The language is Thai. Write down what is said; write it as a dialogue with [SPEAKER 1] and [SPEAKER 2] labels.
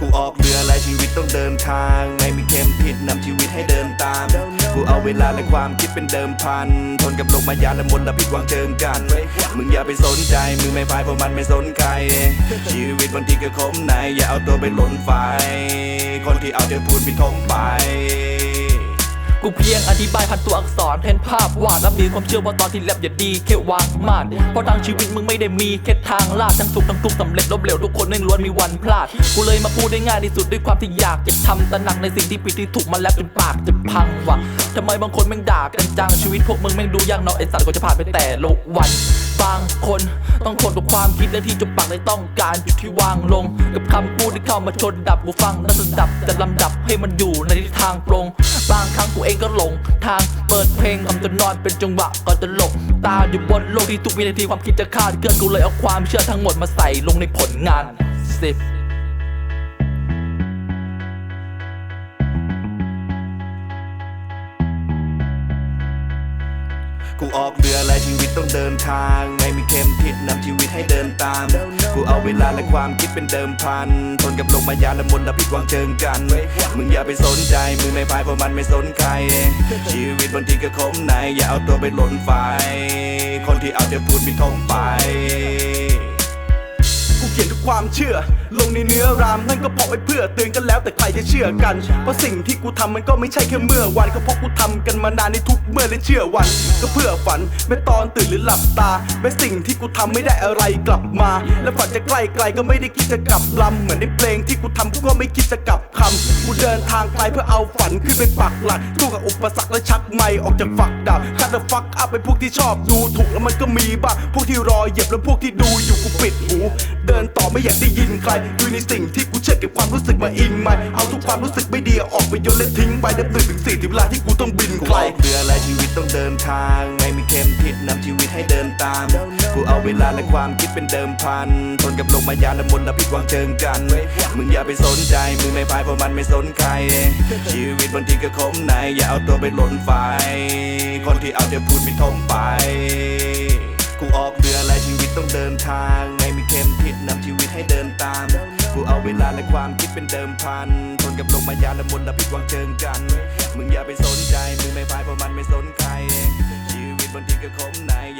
[SPEAKER 1] กูออกเรือและชีวิตต้องเดินทาง ไม่มีเข็มทิศนำชีวิตให้เดินตาม กูเอาเวลาและความคิดเป็นเดิมพัน ทนกับโลกมายาและมลพิษวางเจิงกัน มึงอย่าไปสนใจ มึงไม่พายเพราะมันไม่สนใคร ชีวิตบางทีก็คมในอย่าเอาตัวไปหล่นไฟ คนที่เอาเธอพูดไปทงไป
[SPEAKER 2] กูเพียงอธิบายผ่านตัวอักษรแทนภาพวาดและมีความเชื่อว่าตอนที่แลบอย่าดีแค่วางมาดเพราะทางชีวิตมึงไม่ได้มีแค่ทางลาดทั้งสุขทั้งทุกข์สำเร็จล้มเหลวทุกคนแม่งล้วนมีวันพลาด กูเลยมาพูดได้ง่ายที่สุดด้วยความที่อยากจะทำตระหนักในสิ่งที่ผิดที่ถูกมาแล้วจนปากจะพังว่ะทำไมบางคนแม่งด่ากันจังชีวิตพวกมึงแม่งดูยากเนาะไอสัตว์ก็จะผ่านไปแต่ละวัน บางคนต้องทนกับความคิดและที่จมปากในต้องการหยุดที่วางลง กับคำพูดที่เข้ามาชนดับกูฟังแล้วสดับจะลำดับให้มันอยู่ในทิศทางตรง บางครั้งกูเองก็หลง ทางเปิดเพลงทำจนนอนเป็นจังหวะก่อนจะหลบตาอยู่บนโลกที่ทุกวินาทีความคิดจะคาดเคลื่อนกูเลยเอาความเชื่อทั้งหมดมาใส่ลงในผลงานสิบ
[SPEAKER 1] กูออกเรือและชีวิตต้องเดินทาง ไม่มีเข็มทิศนำชีวิตให้เดินตาม กูเอาเวลาและความคิดเป็นเดิมพัน ทนกับโลกมายาและมลพิษวางเชิงกัน มึงอย่าไปสนใจ มึงไม่พายเพราะมันไม่สนใคร ชีวิตบางทีก็คมใน อย่าเอาตัวไปหล่นไฟ คนที่เอาแต่พูดผิดทมไป
[SPEAKER 3] กูเขียนด้วยความเชื่อ ลงในเนื้อรามนั่นก็เพราะไว้เพื่อเตือนกันแล้วแต่ใครจะเชื่อกัน เพราะสิ่งที่กูทำมันก็ไม่ใช่แค่เมื่อวันก็เพราะกูทำกันมานานในทุกเมื่อและเชื่อวัน ก็เพื่อฝันแม้ตอนตื่นหรือหลับตาแม้สิ่งที่กูทำไม่ได้อะไรกลับมา และฝันจะใกล้ไกลก็ไม่ได้คิดจะกลับลำเหมือนในเพลงที่กูทำกูก็ไม่คิดจะกลับคำกูเดินทางไกลเพื่อเอาฝันขึ้นไปปักหลักสู้กับอุปสรรคและชักไม่ออกจากฝักดาบคัดเดฟักอัพเป็นพวกที่ชอบดูถูกแล้วมันก็มีบ้างพวกที่รอเหยียบแล้วพวกที่ดูอยู่กูปิดหูเดินต่อไม่อยากได้ยินใครดูในสิ่งที่กูเชื่อเก็บความรู้สึกมาอิงไม่เอาทุกความรู้สึกไม่ดีออกไปโยนและทิ้งไปนับหนึ่งถึงสี่ถึงเวลาที่กูต้องบินไกล
[SPEAKER 1] เรือและชีวิตต้องเดินทาง ไม่มีเข็มทิศนำชีวิตให้เดินตาม กูเอาเวลาและความคิดเป็นเดิมพันทนกับลกมายาและมละพิษวางเชิงกัน มึงอย่าไปสนใจมึงไม่พายเพราะมันไม่สนใคร ชีวิตบางทีก็คมในอย่าเอาตัวไปหล่นไฟคนที่เอาแต่พูดผิดทมไป เวลาและความคิดเป็นเดิมพัน ทนกับลมมายาและมลพิษวางเชิงกัน มึงอย่าไปสนใจ มึงไม่พายเพราะมันไม่สนใคร ชีวิตบางทีก็คมในอย่าเอาตัวไปหล่น